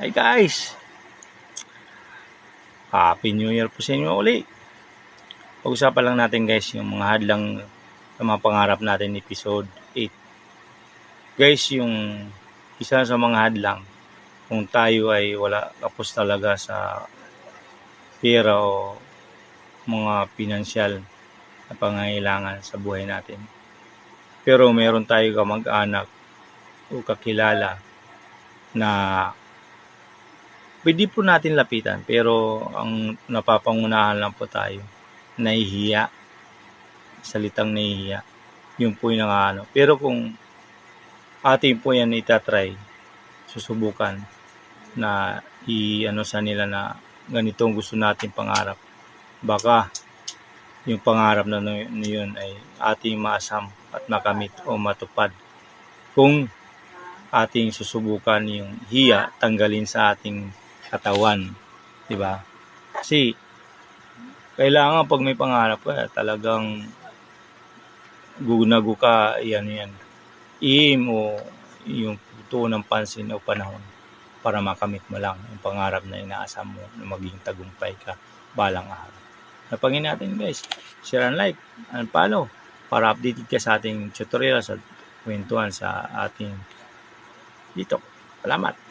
Hi guys! Happy New Year po sa inyo uli. Pag-usapan lang natin guys yung mga hadlang sa mga pangarap natin episode 8. Guys, yung isa sa mga hadlang kung tayo ay wala kapos talaga sa pera o mga pinansyal na pangangailangan sa buhay natin. Pero meron tayo kamag-anak o kakilala na pwede po natin lapitan pero ang napapangunahan lang po tayo nahihiya. Salitang nahihiya. Yun po yung ano pero kung ating po yan itatry susubukan na i-ano sa nila na ganito ang gusto natin pangarap. Baka yung pangarap na yun ay ating maasam at makamit o matupad. Kung ating susubukan yung hiya tanggalin sa ating katawan, 'di ba? Kasi kailangan pag may pangarap ka, talagang gugunago ka, yan yan. Iim o yung puto ng pansin o panahon para makamit mo lang yung pangarap na inaasam mo na maging tagumpay ka balang araw. Napangin natin guys, share and like and follow para updated ka sa ating tutorial sa kwentuhan sa ating dito. Salamat!